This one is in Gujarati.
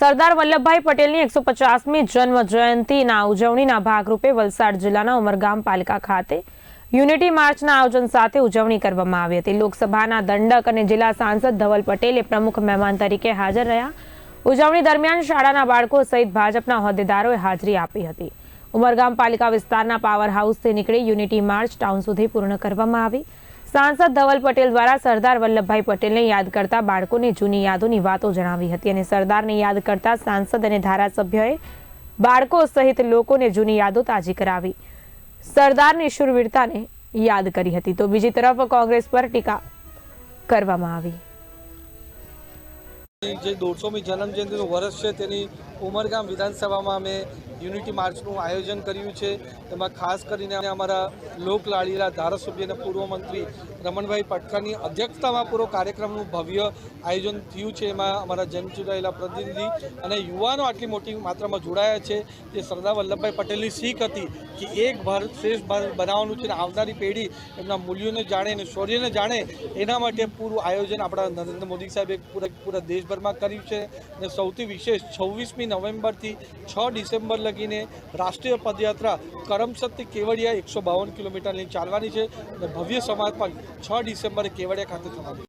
સરદાર વલ્લભભાઈ પટેલની એકસો પચાસમી જન્મ જયંતિના ઉજવણીના ભાગરૂપે વલસાડ જિલ્લાના ઉમરગામ પાલિકા ખાતે યુનિટી માર્ચના આયોજન સાથે ઉજવણી કરવામાં આવી હતી. લોકસભાના દંડક અને જિલ્લા સાંસદ ધવલ પટેલે પ્રમુખ મહેમાન તરીકે હાજર રહ્યા. ઉજવણી દરમિયાન શાળાના બાળકો સહિત ભાજપના હોદ્દેદારોએ હાજરી આપી હતી. ઉમરગામ પાલિકા વિસ્તારના પાવર હાઉસથી નીકળી યુનિટી માર્ચ ટાઉન સુધી પૂર્ણ કરવામાં આવી. સાંસદ ધવલ પટેલ દ્વારા સરદાર વલ્લભભાઈ પટેલને યાદ કરતા બાળકોને જૂની યાદોની વાતો જણાવી હતી અને સરદારને યાદ કરતા સાંસદ અને ધારાસભ્યએ બાળકો સહિત લોકોને જૂની યાદો તાજી કરાવી. સરદારની શૂરવીરતાને યાદ કરી હતી. તો બીજી તરફ કોંગ્રેસ પર ટીકા કરવામાં આવી. જે દોઢસોમી જન્મજયંતિનું વર્ષ છે તેની ઉમરગામ વિધાનસભામાં અમે યુનિટી માર્ચનું આયોજન કર્યું છે. એમાં ખાસ કરીને અમારા લોકલાડીલા ધારાસભ્ય અને પૂર્વ મંત્રી રમણભાઈ પટકરની અધ્યક્ષતામાં પૂરો કાર્યક્રમનું ભવ્ય આયોજન થયું છે. એમાં અમારા જનચૂંટાયેલા પ્રતિનિધિ અને યુવાનો આટલી મોટી માત્રામાં જોડાયા છે. જે સરદાર વલ્લભભાઈ પટેલની શીખ હતી કે એક ભારત શ્રેષ્ઠ ભારત બનાવવાનું છે અને આવનારી પેઢી એમના મૂલ્યોને જાણે અને શૌર્યને જાણે એના માટે પૂરું આયોજન આપણા નરેન્દ્ર મોદી સાહેબે પૂરા પૂરા દેશભરમાં કર્યું છે. અને સૌથી વિશેષ છવ્વીસમી નવેમ્બરથી છ ડિસેમ્બર લગીને રાષ્ટ્રીય પદયાત્રા કરમસદથી કેવડિયા એકસો બાવન કિલોમીટરની ચાલવાની છે અને ભવ્ય સમાપન છ ડિસેમ્બરે કેવડિયા ખાતે થવાનું